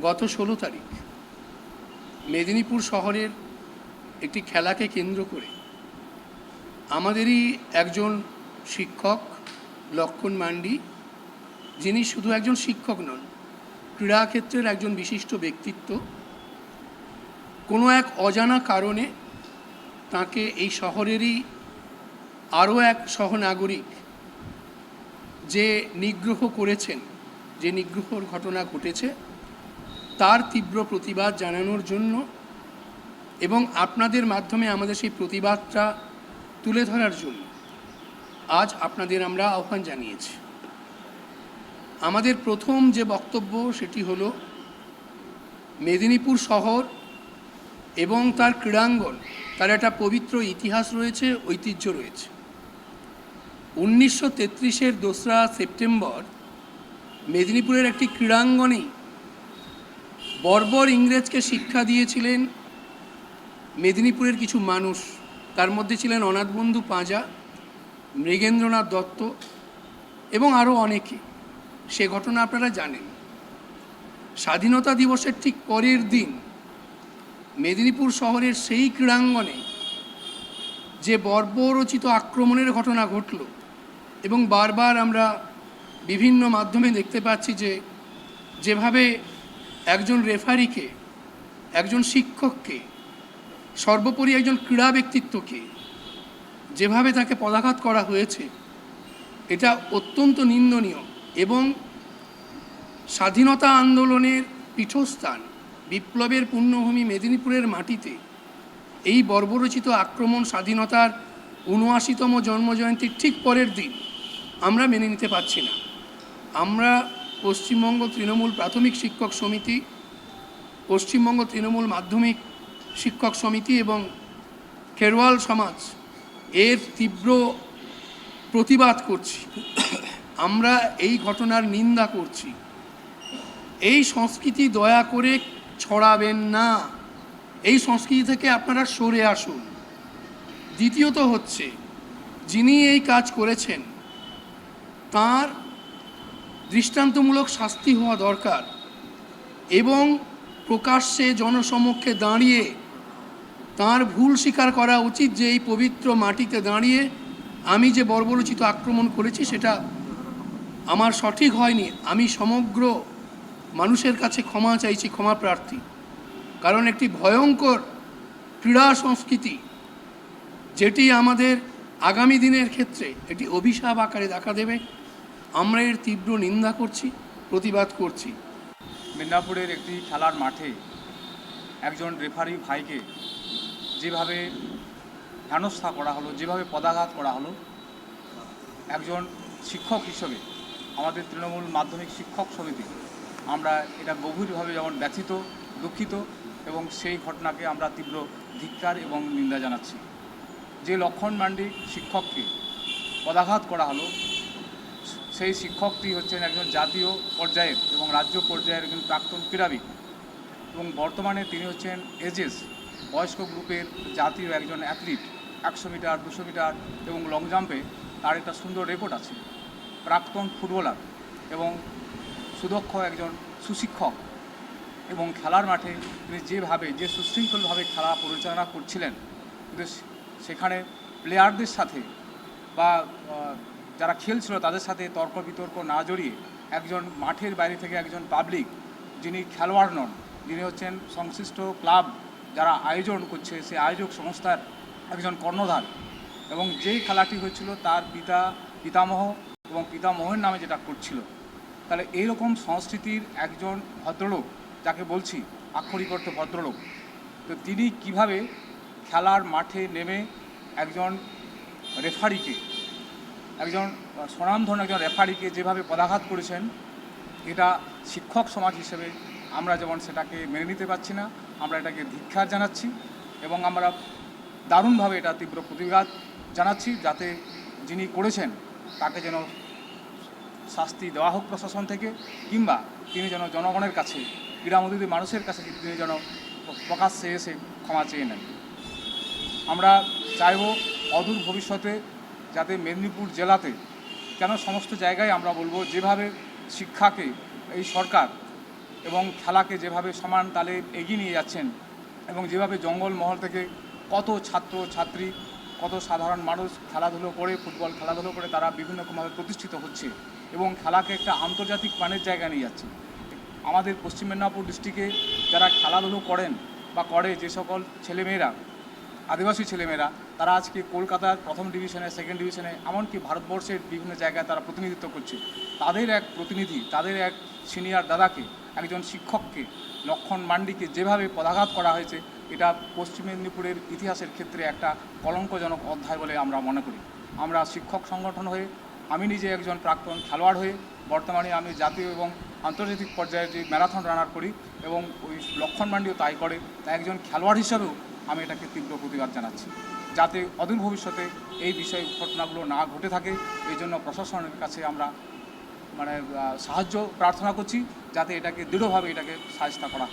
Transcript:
গত ষোলো তারিখ মেদিনীপুর শহরের একটি খেলাকে কেন্দ্র করে আমাদেরই একজন শিক্ষক লক্ষণ মান্ডি, যিনি শুধু একজন শিক্ষক নন ক্রীড়াক্ষেত্রের একজন বিশিষ্ট ব্যক্তিত্ব, কোনো এক অজানা কারণে তাকে এই শহরেরই আরও এক সহনাগরিক যে নিগ্রহ করেছেন, যে নিগ্রহর ঘটনা ঘটেছে তার তীব্র প্রতিবাদ জানানোর জন্য এবং আপনাদের মাধ্যমে আমাদের সেই প্রতিবাদটা তুলে ধরার জন্য আজ আপনাদের আমরা আহ্বান জানিয়েছি। আমাদের প্রথম যে বক্তব্য সেটি হলো মেদিনীপুর শহর এবং তার ক্রীড়াঙ্গন, তার একটা পবিত্র ইতিহাস রয়েছে, ঐতিহ্য রয়েছে। উনিশশো তেত্রিশের দোসরা সেপ্টেম্বর মেদিনীপুরের একটি ক্রীড়াঙ্গনেই বর্বর ইংরেজকে শিক্ষা দিয়েছিলেন মেদিনীপুরের কিছু মানুষ। তার মধ্যে ছিলেন অনাথবন্ধু পাঁজা, মৃগেন্দ্রনাথ দত্ত এবং আরও অনেকে। সে ঘটনা আপনারা জানেন। স্বাধীনতা দিবসের ঠিক পরের দিন মেদিনীপুর শহরের সেই ক্রীড়াঙ্গনে যে বর্বরচিত আক্রমণের ঘটনা ঘটল এবং বারবার আমরা বিভিন্ন মাধ্যমে দেখতে পাচ্ছি যে যেভাবে একজন রেফারিকে, একজন শিক্ষককে, সর্বোপরি একজন ক্রীড়া ব্যক্তিত্বকে যেভাবে তাকে পদাঘাত করা হয়েছে, এটা অত্যন্ত নিন্দনীয় এবং স্বাধীনতা আন্দোলনের পীঠস্থান বিপ্লবের পূর্ণভূমি মেদিনীপুরের মাটিতে এই বর্বরচিত আক্রমণ স্বাধীনতার উনআশিতম জন্মজয়ন্তীর ঠিক পরের দিন আমরা মেনে নিতে পারছি না। আমরা পশ্চিমবঙ্গ তৃণমূল প্রাথমিক শিক্ষক সমিতি, পশ্চিমবঙ্গ তৃণমূল মাধ্যমিক শিক্ষক সমিতি এবং খেরওয়াল সমাজ এর তীব্র প্রতিবাদ করছি। আমরা এই ঘটনার নিন্দা করছি। এই সংস্কৃতি দয়া করে ছড়াবেন না। এই সংস্কৃতি থেকে আপনারা সরে আসুন। দ্বিতীয়ত হচ্ছে, যিনি এই কাজ করেছেন, তার দৃষ্টান্তমূলক শাস্তি হওয়া দরকার এবং প্রকাশ্যে জনসমক্ষে দাঁড়িয়ে তার ভুল স্বীকার করা উচিত যে এই পবিত্র মাটিতে দাঁড়িয়ে আমি যে বর্বরচিত আক্রমণ করেছি সেটা আমার সঠিক হয়নি। আমি সমগ্র মানুষের কাছে ক্ষমা চাইছি, ক্ষমা প্রার্থী। কারণ একটি ভয়ঙ্কর ক্রীড়া সংস্কৃতি যেটি আমাদের আগামী দিনের ক্ষেত্রে একটি অভিশাপ আকারে দেখা দেবে। আমরা এর তীব্র নিন্দা করছি, প্রতিবাদ করছি। মেদিনীপুরের একটি খেলার মাঠে একজন রেফারি ভাইকে যেভাবে হেনস্থা করা হলো, যেভাবে পদাঘাত করা হলো, একজন শিক্ষক হিসেবে, আমাদের তৃণমূল মাধ্যমিক শিক্ষক সমিতি, আমরা এটা গভীরভাবে যেমন ব্যথিত, দুঃখিত এবং সেই ঘটনাকে আমরা তীব্র ধিক্কার এবং নিন্দা জানাচ্ছি। যে লক্ষণ মান্ডি শিক্ষককে পদাঘাত করা হলো সেই শিক্ষকটি হচ্ছেন একজন জাতীয় পর্যায়ের এবং রাজ্য পর্যায়ের একজন প্রাক্তন ক্রীড়াবিদ। এবং বর্তমানে তিনি হচ্ছেন এজেস বয়স্ক গ্রুপের জাতীয় একজন অ্যাথলিট, একশো মিটার, দুশো মিটার এবং লং জাম্পে তার একটা সুন্দর রেকর্ড আছে। প্রাক্তন ফুটবলার এবং সুদক্ষ একজন সুশিক্ষক এবং খেলার মাঠে তিনি যেভাবে, যে সুশৃঙ্খলভাবে খেলা পরিচালনা করছিলেন সেখানে প্লেয়ারদের সাথে বা যারা খেলছিল তাদের সাথে তর্ক বিতর্ক না জড়িয়ে একজন মাঠের বাইরে থেকে একজন পাবলিক যিনি খেলোয়াড় নন, যিনি হচ্ছেন সংশ্লিষ্ট ক্লাব যারা আয়োজন করছে সেই আয়োজক সংস্থার একজন কর্ণধার। এবং যেই খেলাটি হয়েছিল তার পিতা, পিতামহ এবং পিতামহের নামে যেটা করছিল। তাহলে এইরকম সংস্কৃতির একজন ভদ্রলোক, যাকে বলছি আক্ষরিক অর্থে ভদ্রলোক, তো তিনি কীভাবে খেলার মাঠে নেমে একজন রেফারিকে একজন স্বনামধন্য একজন রেফারিকে যেভাবে পদাঘাত করেছেন, এটা শিক্ষক সমাজ হিসেবে আমরা যেমন সেটাকে মেনে নিতে পারছি না, আমরা এটাকে ধিক্ষার জানাচ্ছি এবং আমরা দারুণভাবে এটা তীব্র প্রতিবাদ জানাচ্ছি যাতে যিনি করেছেন তাকে যেন শাস্তি দেওয়া হোক প্রশাসন থেকে কিংবা তিনি যেন জনগণের কাছে ক্রীড়ামোদী মানুষের কাছে তিনি যেন প্রকাশ্যে এসে ক্ষমা চেয়ে নেন। আমরা চাইব অদূর ভবিষ্যতে যাতে মেদিনীপুর জেলাতে কেন সমস্ত জায়গায় আমরা বলব যেভাবে শিক্ষাকে এই সরকার এবং খেলাকে যেভাবে সমান তালে এগিয়ে নিয়ে যাচ্ছেন এবং যেভাবে জঙ্গলমহল থেকে কত ছাত্র, ছাত্রী, কত সাধারণ মানুষ খেলাধুলো করে, ফুটবল খেলাধুলো করে তারা বিভিন্ন রকমভাবে প্রতিষ্ঠিত হচ্ছে এবং খেলাকে একটা আন্তর্জাতিক মানের জায়গা নিয়ে যাচ্ছে। আমাদের পশ্চিম মেদিনীপুর ডিস্ট্রিক্টে যারা খেলাধুলো করেন বা করে যে সকল ছেলেমেয়েরা, আদিবাসী ছেলেমেয়েরা তারা আজকে কলকাতার প্রথম ডিভিশনে সেকেন্ড ডিভিশনে এমনকি ভারতবর্ষের বিভিন্ন জায়গায় তারা প্রতিনিধিত্ব করছে। তাদের এক প্রতিনিধি, তাদের এক সিনিয়র দাদাকে, একজন শিক্ষককে, লক্ষণ মান্ডিকে যেভাবে পদাঘাত করা হয়েছে, এটা পশ্চিম মেদিনীপুরের ইতিহাসের ক্ষেত্রে একটা কলঙ্কজনক অধ্যায় বলে আমরা মনে করি। আমরা শিক্ষক সংগঠন হয়ে, আমি নিজে একজন প্রাক্তন খেলোয়াড় হয়ে, বর্তমানে আমি জাতীয় এবং আন্তর্জাতিক পর্যায়ে যে ম্যারাথন রানার করি এবং ওই লক্ষণ মান্ডিও তাই করে, তাই একজন খেলোয়াড় হিসাবেও আমি এটাকে তীব্র প্রতিবাদ জানাচ্ছি। যাতে অদূর ভবিষ্যতে এই বিষয় ঘটনাগুলো না ঘটে থাকে। এই জন্য প্রশাসনের কাছে আমরা মানে সাহায্য প্রার্থনা করছি যাতে এটাকে দৃঢ়ভাবে এটাকে সাহায্য করা হয়।